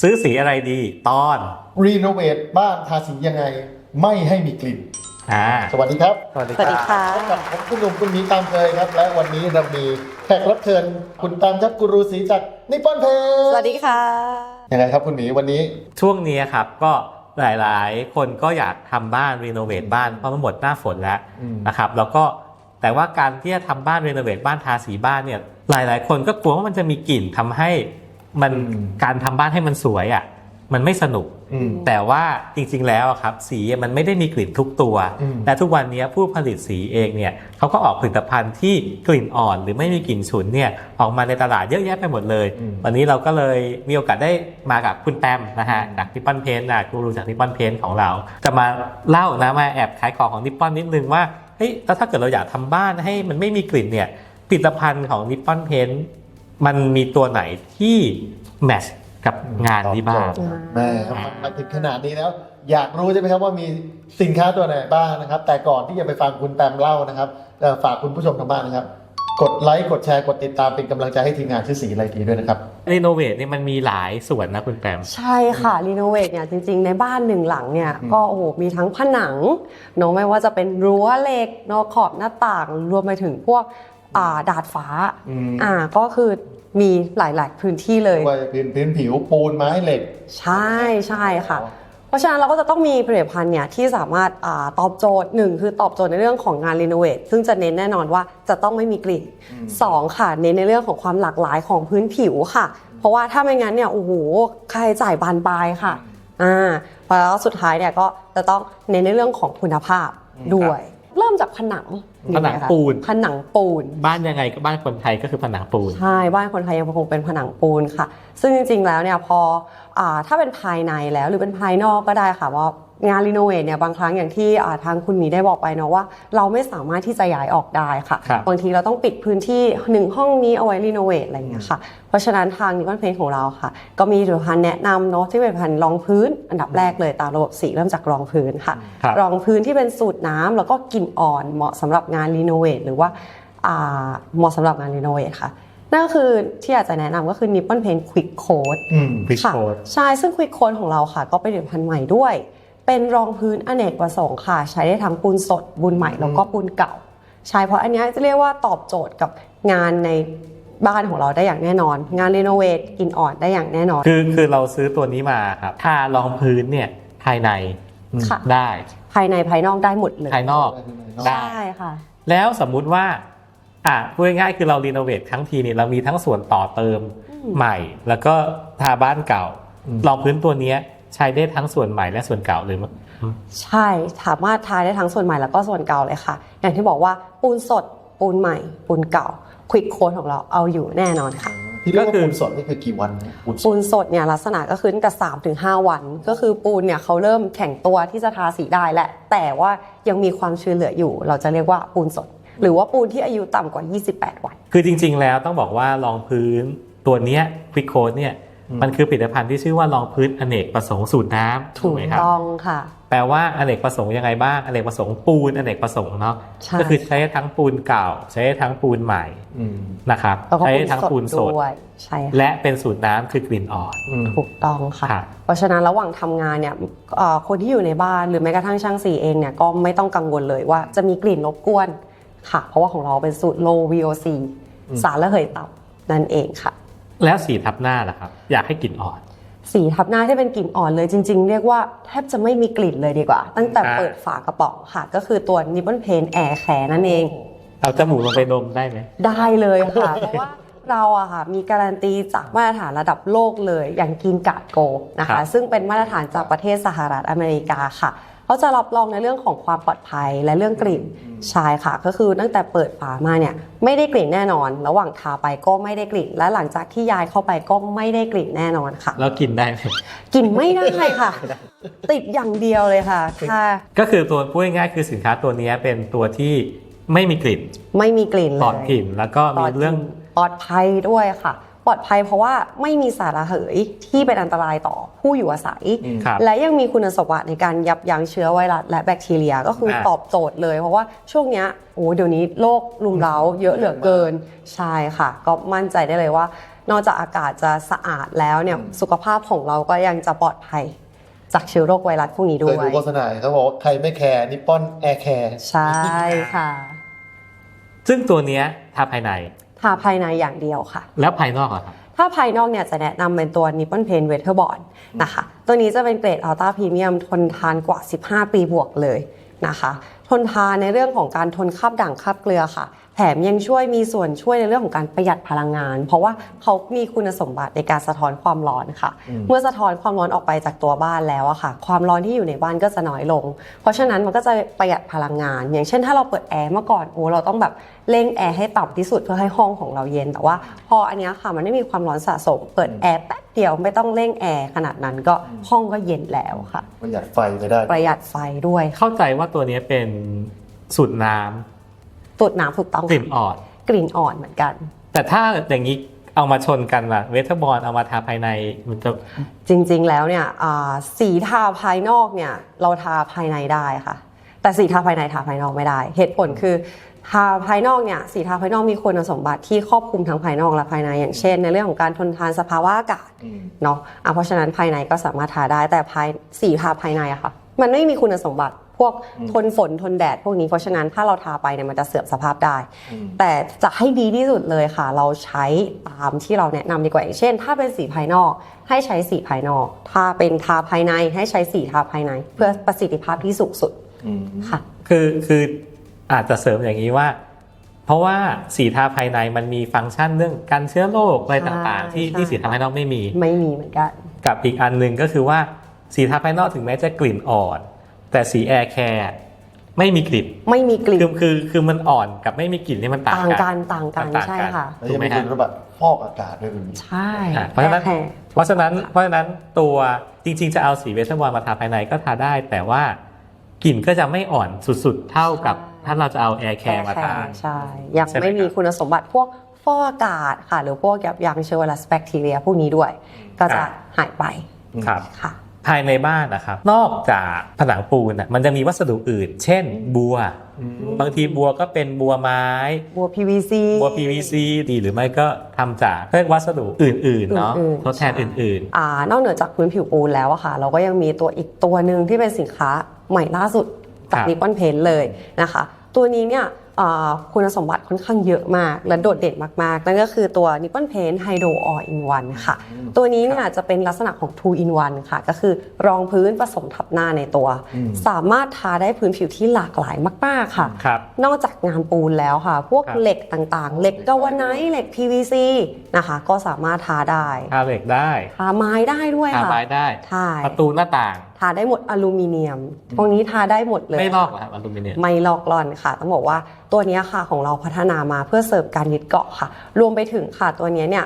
ซื้อสีอะไรดีตอนรีโนเวทบ้านทาสียังไงไม่ให้มีกลิ่น อ่าสวัสดีครับสวัสดีสวัสดีค่ะ พบกับผมคุณหนุ่มคุณหมีตามเคยครับ และวันนี้เรามีแขกรับเชิญคุณตามครับกูรูสีจากนิปปอนเพสวัสดีค่ะ ยังไงครับคุณหมีวันนี้ ช่วงนี้ครับก็หลายๆ คนก็อยากทำบ้านรีโนเวทบ้านเพราะมันหมดหน้าฝนแล้วอืม นะครับแล้วก็แต่ว่าการที่จะทำบ้านรีโนเวทบ้านทาสีบ้านเนี่ยหลายๆ คนก็กลัวว่ามันจะมีกลิ่นทำให้ มันการทำบ้านให้มันสวยอะมันไม่สนุกอืมแต่ว่าจริงๆแล้วอะครับสีมันไม่ได้มีกลิ่นทุกตัวอืมและทุกวันนี้ผู้ผลิตสีเองเนี่ยเขาก็ออกผลิตภัณฑ์ที่กลิ่นอ่อน หรือไม่มีกลิ่นฉุนเนี่ยออกมาในตลาดเยอะแยะไปหมดเลยอืมวันนี้เราก็เลยมีโอกาสได้มากับคุณแตมนะฮะจากนิปปอนเพนนะกูรูจากนิปปอนเพนของเรา จะมาเล่านะมาแอบขายของของนิปปอนนิดนึงว่าเฮ้ยแล้วถ้าเกิดเราอยากทำบ้านให้มันไม่มีกลิ่นเนี่ยผลิตภัณฑ์ของนิปปอนเพน มันมีตัวไหนที่แมทช์กับงานที่บ้านตอบโจทย์แม่ครับมาถึงขนาดนี้แล้ว อยากรู้ใช่ไหมครับว่ามีสินค้าตัวไหนบ้างนะครับ แต่ก่อนที่จะไปฟังคุณแตมเล่านะครับเอ่อฝากคุณผู้ชมทางบ้านนะครับ กดไลค์กดแชร์กดติดตามเป็นกำลังใจให้ทีมงานชื่อสีอะไรดีด้วยนะครับ รีโนเวทเนี่ยมันมีหลายส่วนนะคุณแปม ใช่ค่ะรีโนเวทเนี่ยจริงๆ ในบ้านหนึ่งหลังเนี่ยอืม ก็โอ้โหมีทั้งผนังเนอะไม่ว่าจะเป็นรั้วเหล็กเนอะขอบหน้าต่าง รวมไปถึงพวกอ่า ดาดฟ้าอืม อ่าก็คือมีหลาย ๆ พื้นที่เลย ว่าจะเป็นพื้นผิวปูนไม้เหล็ก ใช่ใช่ค่ะ เพราะฉะนั้นเราก็จะต้องมีผลิตภัณฑ์เนี่ยที่สามารถอาตอบโจทย์หนึ่งคือตอบโจทย์ในเรื่องของงานรีโนเวทซึ่งจะเน้นแน่นอนว่าจะต้องไม่มีกลิ่นอืม สองค่ะ เน้นในเรื่องของความหลากหลายของพื้นผิวค่ะ เพราะว่าถ้าไม่งั้นเนี่ยโอ้โหค่าใช้จ่ายบานปลายค่ะอ่าแล้วสุดท้ายเนี่ยก็จะต้องเน้นในเรื่องของคุณภาพด้วย เริ่มจากผนังผนังดีไหมคะปูนผนังปูน บ้านยังไงก็บ้านคนไทยก็คือผนังปูนใช่บ้านคนไทยยังคงเป็นผนังปูนค่ะ ซึ่งจริงๆแล้วเนี่ยพออาถ้าเป็นภายในแล้วหรือเป็นภายนอกก็ได้ค่ะว่า งานรีโนเวทเนี่ยบางครั้งอย่างที่อ่าทางคุณหมีได้บอกไปเนาะว่า เราไม่สามารถที่จะย้ายออกได้ค่ะครับบางทีเราต้องปิดพื้นที่หนึ่งห้องนี้เอาไว้รีโนเวทอะไรอย่างเงี้ยค่ะเพราะฉะนั้นทางนิคอนเพลของเราค่ะ ก็มีผลิตภัณฑ์แนะนำเนาะที่เป็นผลิตภัณฑ์รองพื้น อันดับแรกเลยตามระบบสีเริ่มจากรองพื้นค่ะครับรองพื้นที่เป็นสูตรน้ำแล้วก็กลิ่นอ่อนเหมาะสำหรับงานรีโนเวทหรือว่าอ่าเหมาะสำหรับงานรีโนเวทค่ะนั่นก็คือที่อยากจะแนะนำก็คือ Nippon Paint Quick Coat อืม Quick ค่ะ Coat ใช่ ซึ่ง Quick Coat ของเราค่ะ ก็เป็นผลิตภัณฑ์ใหม่ด้วย เป็นรองพื้นอเนกประสงค์ค่ะ ใช้ได้ทั้งปูนสดปูนใหม่แล้วก็ปูนเก่า ใช่เพราะอันเนี้ยจะเรียกว่าตอบโจทย์กับงานในบ้านของเราได้อย่างแน่นอน งานรีโนเวทกลินอ่อนได้อย่างแน่นอน คือคือเราซื้อตัวนี้มาครับทารองพื้นเนี่ยภายในค่ะได้ ภายในภายนอกได้หมดเลยภายนอกได้ใช่ค่ะ แล้วสมมุติว่าอะพูดง่ายๆคือเรารีโนเวททั้งทีเนี่ยเรามีทั้งส่วนต่อเติมอืมใหม่ แล้วก็ทาบ้านเก่าอืมรองพื้นตัวเนี้ย ใช้ได้ทั้งส่วนใหม่และส่วนเก่าเลยมั้ยใช่สามารถทายได้ทั้งส่วนใหม่แล้วก็ส่วนเก่าเลยค่ะ อย่างที่บอกว่าปูนสดปูนใหม่ ปูนเก่าควิกโค้ดของเราเอาอยู่แน่นอนค่ะที่เรียกว่าปูนสดนี่คือกี่วันนะปูนสปูดนสดเนี่ยลักษณะก็คือตั้งแต่3ถึง5วัน ก็คือปูนเนี่ยเขาเริ่มแข็งตัวที่จะทาสีได้แหละ แต่ว่ายังมีความชื้นเหลืออยู่ เราจะเรียกว่าปูนสด หรือว่าปูนที่อายุต่ำกว่า 28 วัน คือจริง ๆ แล้วต้องบอกว่ารองพื้นตัวเนี้ยควิกโคดเนี่ยอื มมันคือผลิตภัณฑ์ที่ชื่อว่ารองพื้นอเนกประสงค์สูตรน้ำถูกไหมครับต้องค่ะ แปลว่าอเนกประสงค์ยังไงบ้างอเนกประสงค์ปูนอเนกประสงค์เนาะใช่ก็คือใช้ทั้งปูนเก่า ใช้ทั้งปูนใหม่อืมนะครับแล้วก็ใช้ปูนทั้งสดปูนสดด้วยใช่ค่ะและเป็นสูตรน้ำคือกลิ่นอ่อนอืมถูกต้องค่ะครับเพราะฉะนั้นระหว่างทำงานเนี่ยเอ่อคนที่อยู่ในบ้านหรือแม้กระทั่งช่างสีเองเนี่ยก็ไม่ต้องกังวลเลยว่าจะมีกลิ่นรบกวนค่ะ เพราะว่าของเราเป็นสูตร low VOC อืมสารระเหยต่ำนั่นเองค่ะ แล้วสีทับหน้าล่ะครับ อยากให้กลิ่นอ่อน สีทับหน้าที่เป็นกลิ่นอ่อนเลยจริง ๆ เรียกว่าแทบจะไม่มีกลิ่นเลยดีกว่า ตั้งแต่อ่าเปิดฝากระป๋องค่ะ ก็คือตัว Nippon Paint Air Care นั่นเอง เอาจมูกลงไปดมได้ไหมได้เลยค่ะ เพราะว่าเราอะค่ะมีการันตีจากมาตรฐานระดับโลกเลยอย่างกินกาดโกนะครัคะบซึ่งเป็นมาตรฐานจากประเทศสหรัฐอเมริกาค่ะ เขาจะรับรองในเรื่องของความปลอดภัยและเรื่องกลิ่นใช่ค่ะ ก็คือตั้งแต่เปิดฝามาเนี่ยไม่ได้กลิ่นแน่นอน ระหว่างทาไปก็ไม่ได้กลิ่น และหลังจากที่ย้ายเข้าไปก็ไม่ได้กลิ่นแน่นอนค่ะ แล้วกินได้ไหมกลิ่นไม่ได้ค่ะ ติดอย่างเดียวเลยค่ะค่ะ ก็คือตัวพูดง่ายๆคือสินค้าตัวเนี้ยเป็นตัวที่ไม่มีกลิ่น ไม่มีกลิ่นเลยปลอดกลิ่นแล้วก็มีเรื่องปลอดภัยด้วยค่ะ ปลอดภัยเพราะว่าไม่มีสารระเหยที่เป็นอันตรายต่อผู้อยู่อาศัยอืมครับและยังมีคุณสมบัติในการยับยั้งเชื้อไวรัสและแบคทีเรียก็คืออา ตอบโจทย์เลย เพราะว่าช่วงเนี้ยโอ้เดี๋ยวนี้โรครุมเร้าเยอะเหลือเกินใช่ค่ะ ก็มั่นใจได้เลยว่า นอกจากอากาศจะสะอาดแล้วเนี่ยสุขภาพของเราก็ยังจะปลอดภัย จากเชื้อโรคไวรัสพวกนี้ด้เควยยดูโฆษณาเขาบอกว่าใครไม่แคร์นิปปอนแอร์แคร์ ใช่ค่ะ ซึ่งตัวเนี้ยทาภายใน ทาภายในอย่างเดียวค่ะ แล้วภายนอกอะครับ ถ้าภายนอกเนี่ยจะแนะนำเป็นตัว Nippon Paint Weatherboard นะคะ ตัวนี้จะเป็นเกรด Ultra Premium ทนทานกว่า 15 ปีบวกเลยนะคะ ทนทานในเรื่องของการทนคราบด่างคราบเกลือค่ะ แถมยังช่วยมีส่วนช่วยในเรื่องของการประหยัดพลังงาน เพราะว่าเขามีคุณสมบัติในการสะท้อนความร้อนค่ะ เมื่อสะท้อนความร้อนออกไปจากตัวบ้านแล้วอะค่ะ ความร้อนที่อยู่ในบ้านก็จะน้อยลง เพราะฉะนั้นมันก็จะประหยัดพลังงาน อย่างเช่น ถ้าเราเปิดแอร์เมื่อก่อนโอ้เราต้องแบบเร่งแอร์ให้ต่ำที่สุดเพื่อให้ห้องของเราเย็น แต่ว่าพออันเนี้ยค่ะมันไม่มีความร้อนสะสม เปิดแอร์แป๊บเดียวไม่ต้องเร่งแอร์ขนาดนั้นก็ห้องก็เย็นแล้วค่ะ ประหยัดไฟไปได้ ประหยัดไฟด้วย เข้าใจว่าตัวเนี้ยเป็นสูตรน้ำตูดน้ำถูกต้องกลิ่นอ่อน กลิ่นอ่อนเหมือนกัน แต่ถ้าอย่างนี้เอามาชนกันล่ะเวทบอลเอามาทาภายในมันจะจริงๆแล้วเนี่ยอ่าสีทาภายนอกเนี่ยเราทาภายในได้ค่ะ แต่สีทาภายในทาภายนอกไม่ได้ เหตุผลคือทาภายนอกเนี่ยสีทาภายนอกมีคุณสมบัติที่ครอบคลุมทั้งภายนอกและภายในอย่างเช่น ในเรื่องของการทนทานสภาวะอากาศอืมเนาะอะเพราะฉะนั้นภายในก็สามารถทาได้แต่ภายสีทาภายในอะค่ะ มันไม่มีคุณสมบัติ พวกทนฝนทนแดดพวกนี้เพราะฉะนั้นถ้าเราทาไปเนี่ยมันจะเสื่อมสภาพได้ แต่จะให้ดีที่สุดเลยค่ะ เราใช้ตามที่เราแนะนำดีกว่าอย่างเช่น ถ้าเป็นสีภายนอกให้ใช้สีภายนอก ถ้าเป็นทาภายในให้ใช้สีทาภายใน เพื่อประสิทธิภาพที่สูงสุดอืมค่ะคือคืออาจจะเสริมอย่างนี้ว่า เพราะว่าสีทาภายในมันมีฟังก์ชันเรื่องกันเชื้อโรคอะไรต่างๆ ที่ใช่ที่สีทาภายนอกไม่มี ไม่มีเหมือนกัน กับอีกอันหนึ่งก็คือว่าสีทาภายนอกถึงแม้จะกลิ่นอ่อน แต่สีแอร์แคร์ไม่มีกลิ่นไม่มีกลิ่นคือคือคือมันอ่อนกับไม่มีกลิ่นนี่มันต่างต่างกักันนต่างกันต่างกันใช่ค่ะแล้วถูยักงไหมมีฮะคุณสมบัติฟอกอากาศด้วยคุณใช่อะเพราะฉะนั้นแค่เพราะฉะนั้นเพราะฉะนั้นตัวจริง ๆ จะเอาสีเวทบอลมาทาภายในก็ทาได้ แต่ว่ากลิ่นก็จะไม่อ่อนสุดๆ เท่ากับถ้าเราจะเอาแอร์แคร์มาทาใช่ยังใช่ไหมไม่มีครับคุณสมบัติพวกฟอกอากาศค่ะ หรือพวกยับยั้งเชื้อไวรัสแบคทีเรียพวกนี้ด้วย ก็จะหายไปครับค่ะ ภายในบ้านนะครับ นอกจากผนังปูนน่ะมันจะมีวัสดุอื่น เช่น บัว บางทีบัวก็เป็นบัวไม้ บัว PVC บัว PVC ดีหรือไม่ก็ทำจากเรียกวัสดุอื่นๆเนาะอื่นๆ ทดแทนอื่น อ่านอกเหนือจากพื้นผิวปูนแล้วอะค่ะ เราก็ยังมีตัวอีกตัวหนึ่งที่เป็นสินค้าใหม่ล่าสุดจากครับ นิปปอนเพนเลยนะคะ ตัวนี้เนี่ยอ่า คุณสมบัติค่อนข้างเยอะมาก และโดดเด่นมากๆ นั่นก็คือตัว Nippon Paint Hydro All in One ค่ะ ตัวนี้เนี่ยจะเป็นลักษณะของ Two in One ค่ะ ก็คือรองพื้นผสมทับหน้าในตัว สามารถทาได้พื้นผิวที่หลากหลายมาก ๆ ค่ะๆครับนอกจากงานปูนแล้วค่ะ พวกครับเหล็กต่างๆ เหล็กกาวาไนท์เหล็ก PVC นะคะ ก็สามารถทาได้ ทาเหล็กได้ ทาไม้ได้ด้วยทาค่ะไม้ได้ใช่ประตูหน้าต่างทาได้หมดอลูมิเนียม พวกนี้ทาได้หมดเลย ไม่ลอกเหรอครับอลูมิเนียม ไม่ลอกล่อนค่ะ ต้องบอกว่าตัวเนี้ยค่ะของเราพัฒนามาเพื่อเสริมการยึดเกาะค่ะ รวมไปถึงค่ะตัวเนี้ยเนี่ย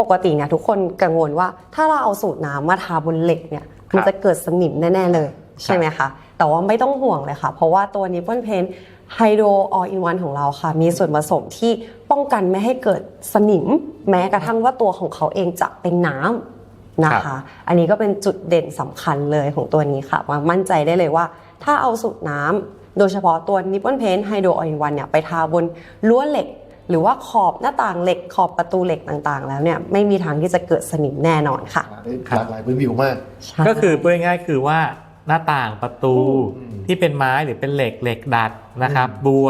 ปกติเนี่ยทุกคนกังวลว่า ถ้าเราเอาสูตรน้ำมาทาบนเหล็กเนี่ยมันจะเกิดสนิมแน่ ๆ เลยใช่ไหมคะแต่ว่าไม่ต้องห่วงเลยค่ะ เพราะว่าตัวนิปปอนเพนไฮโดรออินวันของเราค่ะ มีส่วนผสมที่ป้องกันไม่ให้เกิดสนิม แม้กระทั่งว่าตัวของเขาเองจะเป็นน้ำนะครัคะบอันนี้ก็เป็นจุดเด่นสำคัญเลยของตัวนี้ค่ะว่ามั่นใจได้เลยว่า ถ้าเอาสูตรน้ำ โดยเฉพาะตัว Nippon Paint Hydro All in One เนี่ยไปทาบนรั้วเหล็ก หรือว่าขอบหน้าต่างเหล็กขอบประตูเหล็กต่างๆ แล้วเนี่ยไม่มีทางที่จะเกิดสนิมแน่นอนค่ะหลากหลายพื้นผิวมากใช่ก็คือพูดง่ายๆคือว่าหน้าต่างประตูอืมที่เป็นไม้หรือเป็นเหล็กเหล็กดัดนะครับบัว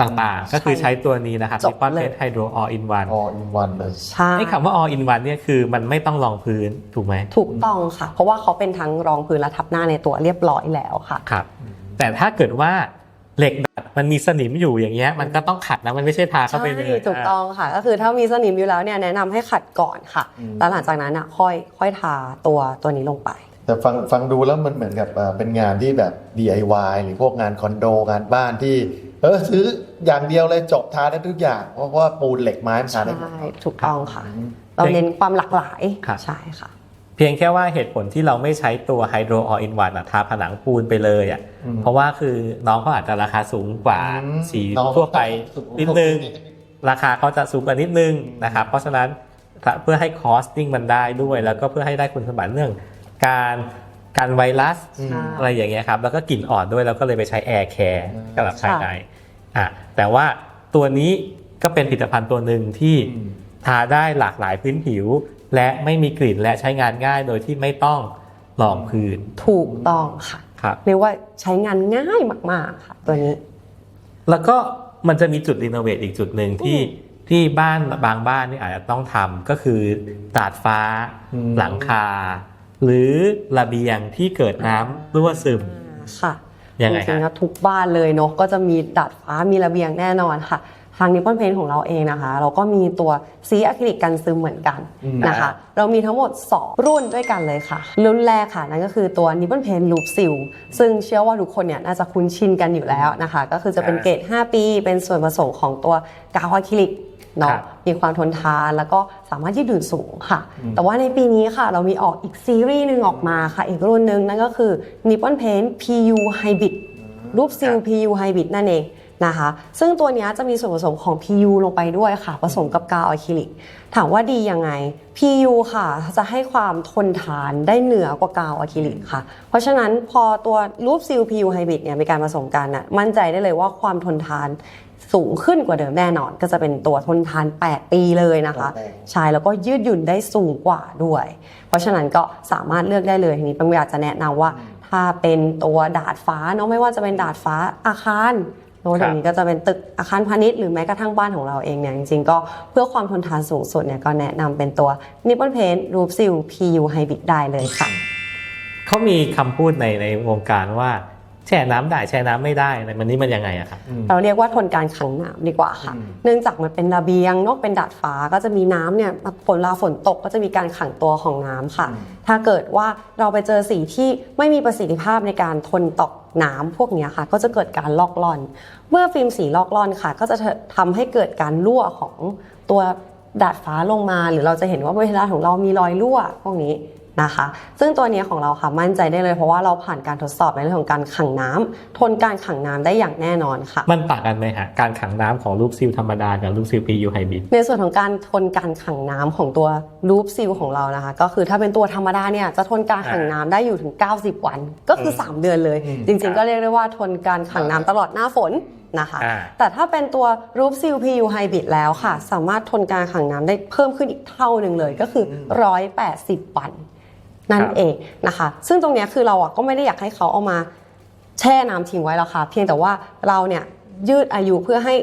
ต่างๆ ก็คือใช้ตัวนี้นะครับจบ Nippon เลย Paint Hydro All in One ออินวันเลยใช่ไอ้คำว่า All in One เนี่ยคือมันไม่ต้องรองพื้นถูกไหมถูกต้องค่ะ เพราะว่าเขาเป็นทั้งรองพื้นและทับหน้าในตัวเรียบร้อยแล้วค่ะครับ แต่ถ้าเกิดว่าเหล็กดัดมันมีสนิมอยู่อย่างเงี้ยมันก็ต้องขัดนะมันไม่ใช่ทาเข้าไปเลย ใช่ถูกต้องค่ะ ก็คือถ้ามีสนิมอยู่แล้วเนี่ยแนะนำให้ขัดก่อนค่ะอืม แล้วหลังจากนั้นอะค่อยค่อยทาตัวตัวนี้ลงไป แต่ฟังฟังดูแล้วมันเหมือนกับอ่าเป็นงานที่แบบ DIY หรือพวกงานคอนโดงานบ้านที่ เออซื้ออย่างเดียวเลยจบทาได้ทุกอย่าง เพราะว่าปูนเหล็กไม้มันทาได้หมดใช่ถูกต้องค่ะเราเน้นความหลากหลายครับ ใช่ค่ะเพียงแค่ว่าเหตุผลที่เราไม่ใช้ตัว Hydro All in One อะทาผนังปูนไปเลยอะอืมเพราะว่าคือน้องเขาอาจจะราคาสูงกว่าอืมสีน้องทั่วไปสูงนิดนึง ราคาเขาจะสูงกว่านิดนึงนะครับเพราะฉะนั้นถ้าเพื่อให้คอสติ้งมันได้ด้วย แล้วก็เพื่อให้ได้คุณสมบัติเรื่อง การการไวรัสอืมอะไรอย่างเงี้ยครับแล้วก็กลิ่นอ่อนด้วยแล้วก็เลยไปใช้แอร์แคร์อืมกับภายในอะแต่ว่าตัวนี้ก็เป็นผลิตภัณฑ์ตัวหนึ่งที่อืมทาได้หลากหลายพื้นผิว และไม่มีกลิ่นและใช้งานง่ายโดยที่ไม่ต้องรองพื้นถูกต้องค่ะครับเรียกว่าใช้งานง่ายมากๆค่ะตัวนี้ แล้วก็มันจะมีจุดรีโนเวทอีกจุดหนึ่งที่ที่บ้านบางบ้านนี่อาจจะต้องทำก็คือดาดฟ้าอืมหลังคา หรือระเบียงที่เกิดน้ำรั่วซึมค่ะยังไงจริงๆฮะแล้วทุกบ้านเลยเนาะก็จะมีดาดฟ้ามีระเบียงแน่นอนค่ะ ทางนิปปอนเพนของเราเองนะคะ เราก็มีตัวสีอะคริลิกกันซึมเหมือนกันอืมนะคะ เรามีทั้งหมด 2 รุ่นด้วยกันเลยค่ะ รุ่นแรกค่ะนั่นก็คือตัวนิปปอนเพนลูปซิลซึ่งเชื่อว่าทุกคนเนี่ยน่าจะคุ้นชินกันอยู่แล้วนะคะ ก็คือจะเป็นเกรด 5 ปี เป็นส่วนผสมของตัวกาวอะคริลิกเนาะครับมีความทนทานแล้วก็สามารถยืดหยุ่นสูงค่ะ แต่ว่าในปีนี้ค่ะ เรามีออกอีกซีรีส์หนึ่งออกมาค่ะ อีกรุ่นหนึ่งนั่นก็คือ Nippon Paint PU Hybrid รูปซิล PU Hybrid นั่นเอง นะคะ ซึ่งตัวเนี้ยจะมีส่วนผสมของ PU ลงไปด้วยค่ะ ผสมกับกาวอะคริลิก ถามว่าดียังไง PU ค่ะ จะให้ความทนทานได้เหนือกว่ากาวอะคริลิกค่ะ เพราะฉะนั้นพอตัวรูปซิล PU Hybrid เนี่ยมีการผสมกันน่ะมั่นใจได้เลยว่าความทนทานสูงขึ้นกว่าเดิมแน่นอน ก็จะเป็นตัวทนทาน 8 ปีเลยนะคะโอ้โหใช่แล้วก็ยืดหยุ่นได้สูงกว่าด้วย เพราะฉะนั้นก็สามารถเลือกได้เลยทีนี้ปังอยากจะแนะนำว่า ถ้าเป็นตัวดาดฟ้าเนาะไม่ว่าจะเป็นดาดฟ้าอาคารเนอะครับเดี๋ยวนี้ก็จะเป็นตึกอาคารพาณิชย์หรือแม้กระทั่งบ้านของเราเองเนี่ยจริงๆก็เพื่อความทนทานสูงสุดเนี่ยก็แนะนำเป็นตัว Nippon Paint Roof Seal PU Hybrid ได้เลยค่ะเขามีคำพูดในในวงการว่าแช่น้ำได้แช่น้ำไม่ได้อะไรมันนี่มันยังไงอะครับอืมเราเรียกว่าทนการขังน้ำดีกว่าค่ะอืมเนื่องจากมันเป็นระเบียงเนอะเป็นดาดฟ้าก็จะมีน้ำเนี่ยฝนเวลาฝนตกก็จะมีการขังตัวของน้ำค่ะ ถ้าเกิดว่าเราไปเจอสีที่ไม่มีประสิทธิภาพในการทนต่อ น้ำพวกนี้ค่ะ ก็จะเกิดการลอกล่อน เมื่อฟิล์มสีลอกล่อนค่ะ ก็จะทำให้เกิดการรั่วของตัวดาดฟ้าลงมา หรือเราจะเห็นว่าเวลาของเรามีรอยรั่วพวกนี้ นะคะ ซึ่งตัวเนี้ยของเราค่ะมั่นใจได้เลยเพราะว่าเราผ่านการทดสอบในเรื่องของการขังน้ำทนการขังน้ำได้อย่างแน่นอนค่ะ มันต่างกันไหมฮะการขังน้ำของรูปซิลธรรมดากับรูปซิล PU Hybrid ในส่วนของการทนการขังน้ำของตัวรูปซิลของเรานะคะ ก็คือถ้าเป็นตัวธรรมดาเนี่ยจะทนการขังน้ำได้อยู่ถึง 90 วัน ก็คือ 3 เดือนเลยอืมจริง ๆ ก็เรียกได้ว่าทนการขังน้ำตลอดหน้าฝน นะคะอ่าแต่ถ้าเป็นตัวรูปซิล PU Hybrid แล้วค่ะ สามารถทนการขังน้ำได้เพิ่มขึ้นอีกเท่าหนึ่งเลยก็คือ 180 วัน นั่นเองนะคะ ซึ่งตรงเนี้ยคือเราอะก็ไม่ได้อยากให้เขาเอามาแช่น้ำทิ้งไว้แล้วค่ะ เพียงแต่ว่าเราเนี่ยยืดอายุเพื่อให้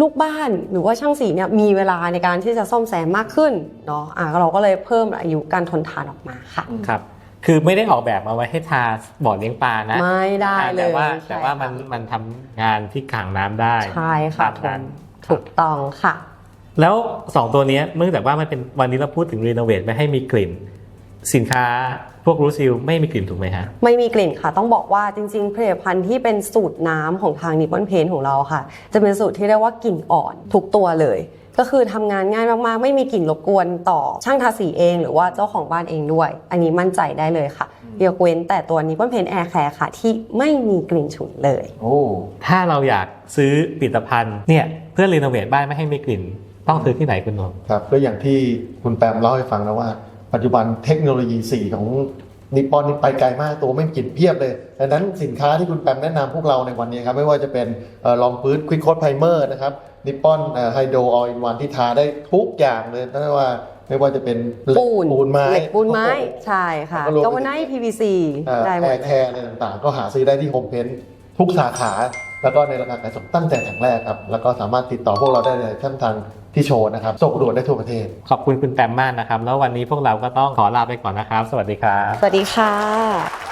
ลูกบ้านหรือว่าช่างสีเนี่ยมีเวลาในการที่จะซ่อมแซมมากขึ้นเนาะอะเราก็เลยเพิ่มอายุการทนทานออกมาค่ะครับ คือไม่ได้ออกแบบมาไว้ให้ทาบ่อเลี้ยงปลานะไม่ได้เลแต่ยว่าใช่แต่ว่ามันค่ะมันทำงานที่ขังน้ำได้ใช่ค่ะตามถูนั้กนถูกต้องค่ะ แล้ว 2 ตัวเนี้ยเนื่องจากว่ามันเป็นวันนี้เราพูดถึงรีโนเวทไม่ให้มีกลิ่น สินค้าพวกรูซิลไม่มีกลิ่นถูกไหมฮะ ไม่มีกลิ่นค่ะ ต้องบอกว่าจริงๆผลิตภัณฑ์ที่เป็นสูตรน้ำของทางนิปปอนเพนของเราค่ะ จะเป็นสูตรที่เรียกว่ากลิ่นอ่อนทุกตัวเลย ก็คือทำงานง่ายมากๆ ไม่มีกลิ่นรบกวนต่อช่างทาสีเอง หรือว่าเจ้าของบ้านเองด้วย อันนี้มั่นใจได้เลยค่ะยกเว้นแต่ตัวนิปปอนเพนแอร์แคร์ค่ะ ที่ไม่มีกลิ่นฉุนเลย โอ้ถ้าเราอยากซื้อผลิตภัณฑ์เนี่ยเพื่อรีโนเวทบ้านไม่ให้มีกลิ่น ต้องซื้อที่ไหนคุณนนท์ครับก็อย่างที่คุณแปมเล่าให้ฟังนะว่า ปัจจุบันเทคโนโลยีสีของนิปปอนนี่ไปไกลมากตัวไม่กลิ่นเพียบเลยดังนั้นสินค้าที่คุณแปมแนะนำพวกเราในวันนี้ครับไม่ว่าจะเป็นเอ่อรองพื้นควิกโคดไพเมอร์นะครับ นิปปอนไฮโดรออินวันที่ทาได้ทุกอย่างเลยไม่ว่าไม่ว่าจะเป็นเหล็กปูนปูนไม้เหล็กปูนไม้โอ้โหใช่ค่ะแล้วก็รวมกาวไนท์ PVC เอ่อได้หมแอดร์เลแคยร์อะไรต่างๆ ก็หาซื้อได้ที่โฮมเพนทุกสาขา แล้วก็ในราคาขายส่งตั้งแต่แถงแรกครับ แล้วก็สามารถติดต่อพวกเราได้ในช่องทางที่โชว์นะครับส่งด่วนได้ทั่วประเทศ ขอบคุณคุณแปมมากนะครับ แล้ววันนี้พวกเราก็ต้องขอลาไปก่อนนะครับ สวัสดีครับ สวัสดีค่ะถ้าไม่อยาก